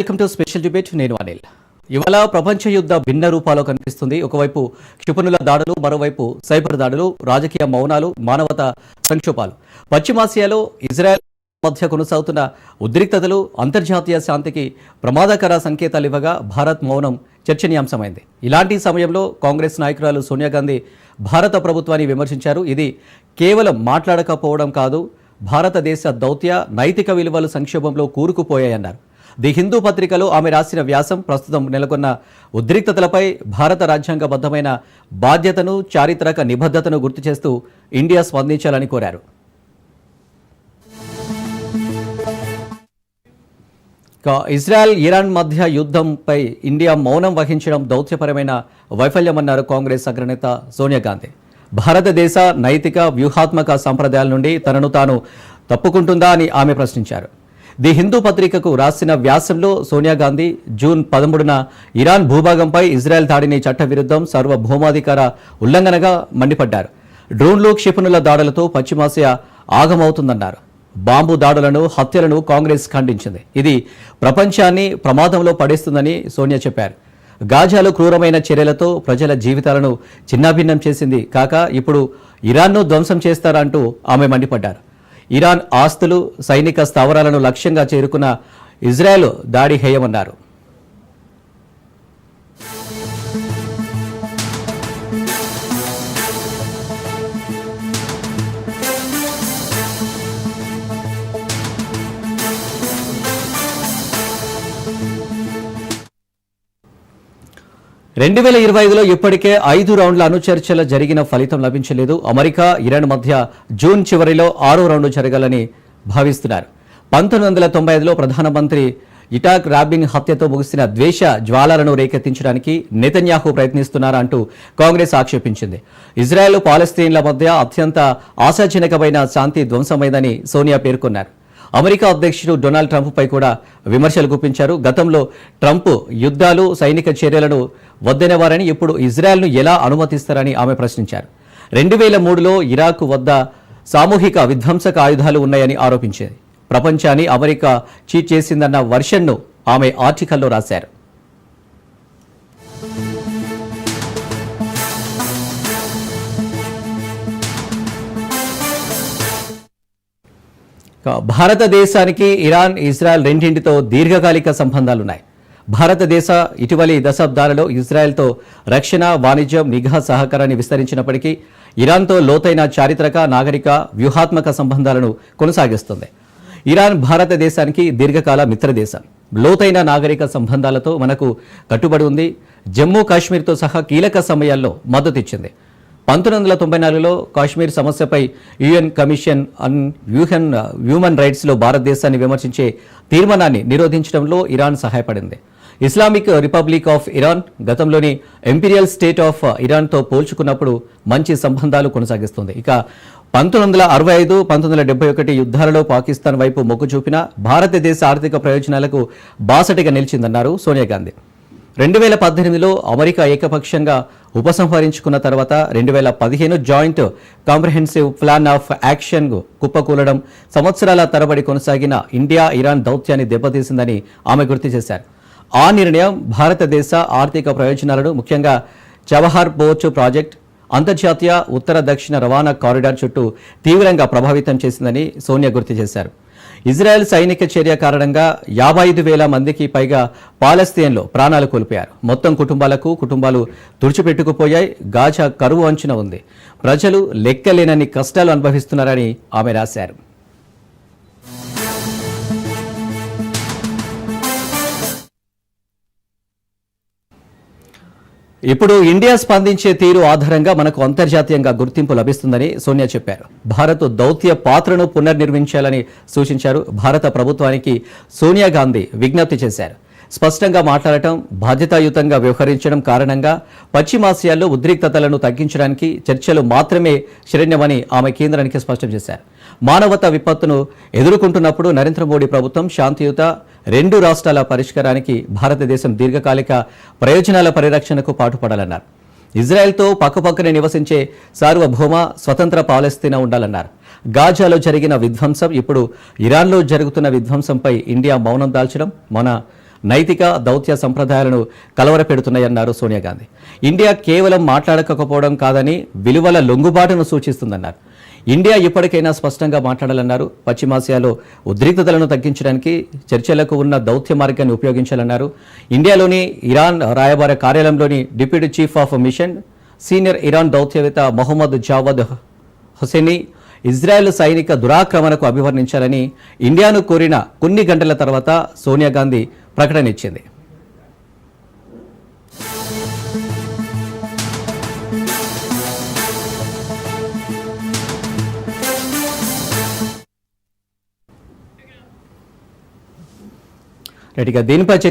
Welcome to special debate నేను అనిల్. ఇవాళ ప్రపంచ యుద్ధ భిన్న రూపాల్లో కనిపిస్తుంది. ఒకవైపు క్షిపణుల దాడులు మరోవైపు సైబర్ దాడులు రాజకీయ మౌనాలు మానవత సంక్షోభాలు. పశ్చిమాసియాలో ఇజ్రాయెల్ మధ్య కొనసాగుతున్న ఉద్రిక్తతలు అంతర్జాతీయ శాంతికి ప్రమాదకర సంకేతాలు ఇవ్వగా భారత్ మౌనం చర్చనీయాంశమైంది. ఇలాంటి సమయంలో కాంగ్రెస్ నాయకురాలు సోనియా గాంధీ భారత ప్రభుత్వాన్ని విమర్శించారు. ఇది కేవలం మాట్లాడకపోవడం కాదు భారతదేశ దౌత్య నైతిక విలువలు సంక్షోభంలో కూరుకుపోయాయన్నారు. ది హిందూ పత్రికలో ఆమె రాసిన వ్యాసం ప్రస్తుతం నెలకొన్న ఉద్రిక్తతలపై భారత రాజ్యాంగబద్ధమైన బాధ్యతను చారిత్రక నిబద్ధతను గుర్తు చేస్తూ ఇండియా స్పందించాలని కోరారు. ఇజ్రాయెల్ ఇరాన్ మధ్య యుద్ధంపై ఇండియా మౌనం వహించడం దౌత్యపరమైన వైఫల్యమన్నారు కాంగ్రెస్ అగ్రనేత సోనియా గాంధీ. భారతదేశ నైతిక వ్యూహాత్మక సంప్రదాయాల నుండి తనను తాను తప్పుకుంటుందా అని ఆమె ప్రశ్నించారు. ది హిందూ పత్రికకు రాసిన వ్యాసంలో సోనియా గాంధీ జూన్ పదమూడున ఇరాన్ భూభాగంపై ఇజ్రాయెల్ దాడిని చట్టవిరుద్ధం సార్వభౌమాధికార ఉల్లంఘనగా మండిపడ్డారు. డ్రోన్లు క్షిపణుల దాడులతో పశ్చిమాసియా ఆగమవుతుందన్నారు. బాంబు దాడులను హత్యలను కాంగ్రెస్ ఖండించింది. ఇది ప్రపంచాన్ని ప్రమాదంలో పడేస్తుందని సోనియా చెప్పారు. గాజాలో క్రూరమైన చర్యలతో ప్రజల జీవితాలను చిన్నాభిన్నం చేసింది కాక ఇప్పుడు ఇరాన్ను ధ్వంసం చేస్తారంటూ ఆమె మండిపడ్డారు. ఇరాన్ ఆస్తులు సైనిక స్థావరాలను లక్ష్యంగా చేరుకున్న ఇజ్రాయెల్ దాడి హేయమన్నారు. రెండు వేల ఇరవై ఐదులో ఇప్పటికే ఐదు రౌండ్ల అనుచర్చల జరిగిన ఫలితం లభించలేదు. అమెరికా ఇరాన్ మధ్య జూన్ చివరిలో ఆరో రౌండ్ జరగాలని భావిస్తున్నారు. పంతొమ్మిది వందల తొంభై ఐదులో ప్రధానమంత్రి ఇటాక్ రాబింగ్ హత్యతో ముగిసిన ద్వేష జ్వాలలను రేకెత్తించడానికి నెతన్యాహు ప్రయత్నిస్తున్నారంటూ కాంగ్రెస్ ఆక్షేపించింది. ఇజ్రాయెల్ పాలస్తీన్ల మధ్య అత్యంత ఆశాజనకమైన శాంతి ధ్వంసమైందని సోనియా పేర్కొన్నారు. అమెరికా అధ్యక్షుడు డొనాల్డ్ ట్రంప్పై కూడా విమర్శలు గుప్పించారు. గతంలో ట్రంప్ యుద్ధాలు సైనిక చర్యలను వద్దనేవారని ఇప్పుడు ఇజ్రాయెల్ను ఎలా అనుమతిస్తారని ఆమె ప్రశ్నించారు. రెండు వేల మూడులో ఇరాక్ వద్ద సామూహిక విధ్వంసక ఆయుధాలు ఉన్నాయని ఆరోపించేది. ప్రపంచాన్ని అమెరికా చీట్ చేసిందన్న వర్షన్ను ఆమె ఆర్టికల్లో రాశారు. భారతదేశానికి ఇరాన్ ఇజ్రాయెల్ రెండింటితో దీర్ఘకాలిక సంబంధాలున్నాయి. భారతదేశ ఇటీవలి దశాబ్దాలలో ఇజ్రాయెల్తో రక్షణ వాణిజ్యం నిఘా సహకారాన్ని విస్తరించినప్పటికీ ఇరాన్తో లోతైన చారిత్రక నాగరిక వ్యూహాత్మక సంబంధాలను కొనసాగిస్తుంది. ఇరాన్ భారతదేశానికి దీర్ఘకాల మిత్రదేశం. లోతైన నాగరిక సంబంధాలతో మనకు కట్టుబడి ఉంది. జమ్మూ కాశ్మీర్తో సహా కీలక సమయాల్లో మద్దతిచ్చింది. పంతొమ్మిది వందల తొంభై నాలుగులో కాశ్మీర్ సమస్యపై UN commission on human human రైట్స్లో భారతదేశాన్ని విమర్శించే తీర్మానాన్ని నిరోధించడంలో ఇరాన్ సహాయపడింది. ఇస్లామిక్ రిపబ్లిక్ ఆఫ్ ఇరాన్ గతంలోని ఎంపీరియల్ స్టేట్ ఆఫ్ ఇరాన్తో పోల్చుకున్నప్పుడు మంచి సంబంధాలు కొనసాగిస్తుంది. ఇక పంతొమ్మిది వందల అరవై ఐదు పంతొమ్మిది వందల డెబ్బై ఒకటి యుద్ధాలలో పాకిస్తాన్ వైపు మొగ్గు చూపిన భారతదేశ ఆర్థిక ప్రయోజనాలకు బాసటిగా నిలిచిందన్నారు సోనియా గాంధీ. రెండు వేల పద్దెనిమిదిలో అమెరికా ఏకపక్షంగా ఉపసంహరించుకున్న తర్వాత రెండు వేల పదిహేను joint comprehensive plan of action కుప్పకూలడం సంవత్సరాల తరబడి కొనసాగిన ఇండియా ఇరాన్ దౌత్యాన్ని దెబ్బతీసిందని ఆమె గుర్తు చేశారు. ఆ నిర్ణయం భారతదేశ ఆర్థిక ప్రయోజనాలను ముఖ్యంగా చబహార్ బోచ్ ప్రాజెక్ట్ అంతర్జాతీయ ఉత్తర దక్షిణ రవాణా కారిడార్ చుట్టూ తీవ్రంగా ప్రభావితం చేసిందని సోనియా గుర్తు చేశారు. ఇజ్రాయెల్ సైనిక చర్య కారణంగా యాభై ఐదు వేల మందికి పైగా పాలస్తీన్లో ప్రాణాలు కోల్పోయారు. మొత్తం కుటుంబాలకు కుటుంబాలు తుడిచిపెట్టుకుపోయాయి. గాజా కరువు అంచున ఉంది. ప్రజలు లెక్కలేనన్ని కష్టాలు అనుభవిస్తున్నారని ఆమె రాశారు. ఇప్పుడు ఇండియా స్పందించే తీరు ఆధారంగా మనకు అంతర్జాతీయంగా గుర్తింపు లభిస్తుందని సోనియా చెప్పారు. భారత్ దౌత్య పాత్రను పునర్నిర్మించాలని సూచించారు. భారత ప్రభుత్వానికి సోనియా గాంధీ విజ్ఞప్తి చేశారు. స్పష్టంగా మాట్లాడటం బాధ్యతాయుతంగా వ్యవహరించడం కారణంగా పశ్చిమాసియాల్లో ఉద్రిక్తతలను తగ్గించడానికి చర్చలు మాత్రమే శరణ్యమని ఆమె కేంద్రానికి స్పష్టం చేశారు. మానవతా విపత్తును ఎదుర్కొంటున్నప్పుడు నరేంద్ర మోడీ ప్రభుత్వం శాంతియుత రెండు రాష్ట్రాల పరిష్కారానికి భారతదేశం దీర్ఘకాలిక ప్రయోజనాల పరిరక్షణకు పాటుపడాలన్నారు. ఇజ్రాయెల్తో పక్కపక్కనే నివసించే సార్వభౌమ స్వతంత్ర పాలస్తీనా ఉండాలన్నారు. గాజాలో జరిగిన విధ్వంసం ఇప్పుడు ఇరాన్లో జరుగుతున్న విధ్వంసంపై ఇండియా మౌనం దాల్చడం మన నైతిక దౌత్య సంప్రదాయాలను కలవరపెడుతున్నాయన్నారు సోనియా గాంధీ. ఇండియా కేవలం మాట్లాడకపోవడం కాదని విలువల లొంగుబాటును సూచిస్తుందన్నారు. ఇండియా ఇప్పటికైనా స్పష్టంగా మాట్లాడాలన్నారు. పశ్చిమాసియాలో ఉద్రిక్తతలను తగ్గించడానికి చర్చలకు ఉన్న దౌత్య మార్గాన్ని ఉపయోగించాలన్నారు. ఇండియాలోని ఇరాన్ రాయబార కార్యాలయంలోని deputy chief of mission senior Iran దౌత్యవేత్త Mohammad Javad Hosseini Israel సైనిక దురాక్రమణకు అభివర్ణించాలని ఇండియాను కోరిన కొన్ని గంటల తర్వాత సోనియా గాంధీ ప్రకటన ఇచ్చింది. రైట్ దీనిపై చర్చ